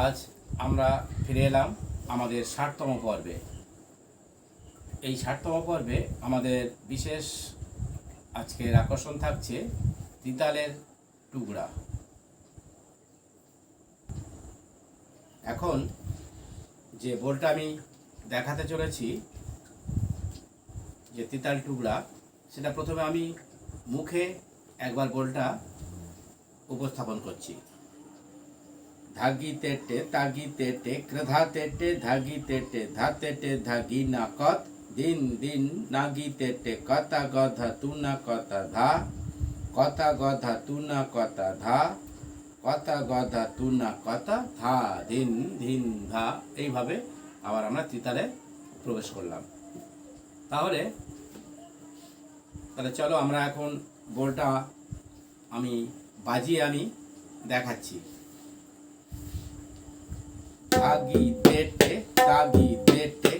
আজ আমরা ফিরে এলাম আমাদের ষাটতম পর্বে। এই ষাটতম পর্বে আমাদের বিশেষ আজকের আকর্ষণ থাকছে তিতালের টুকরা। এখন যে বোলটা আমি দেখাতে চলেছি, যে তিতাল টুকরা, সেটা প্রথমে আমি মুখে একবার বোলটা উপস্থাপন করছি। ধাগি তেটে তাগি তেটে ক্রধা তেটে ধাগি তেটে ধা তেটে ধাগি না কত দিন দিন নাগি তেটে কতা গধা তু না কতা ধা কতা গধা তু না কতা ধা কতা গধা তু না কতা ধা, দিন দিন ধা। এইভাবে আবার আমরা তিতালে প্রবেশ করলাম। তাহলে তাহলে চলো আমরা এখন বোলটা আমি বাজিয়ে আমি দেখাচ্ছি। ধাগি তেটে তাগি তেটে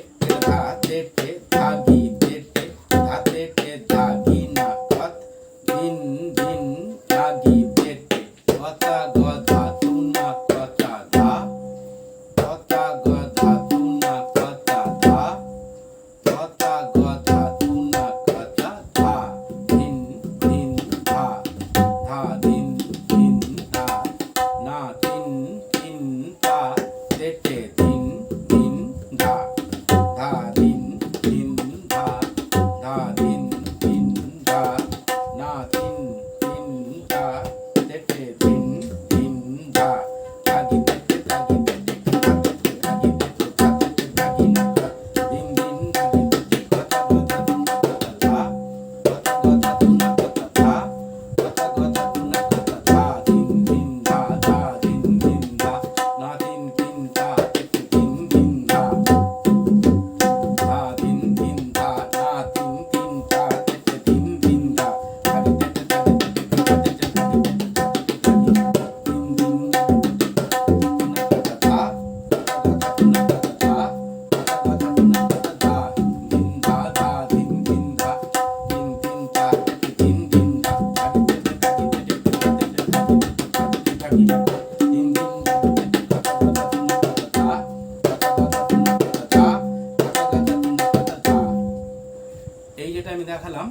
যেটা আমি দেখালাম,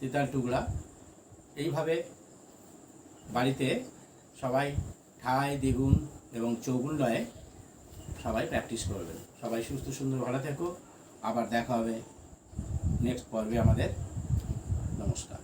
তেতাল টুকরা, এইভাবে বাড়িতে সবাই ঠাই, দ্বিগুণ এবং চৌগুণ লয়ে সবাই প্র্যাকটিস করবেন। সবাই সুস্থ, সুন্দর, ভালো থেকো। আবার দেখা হবে নেক্সট পর্বে আমাদের। নমস্কার।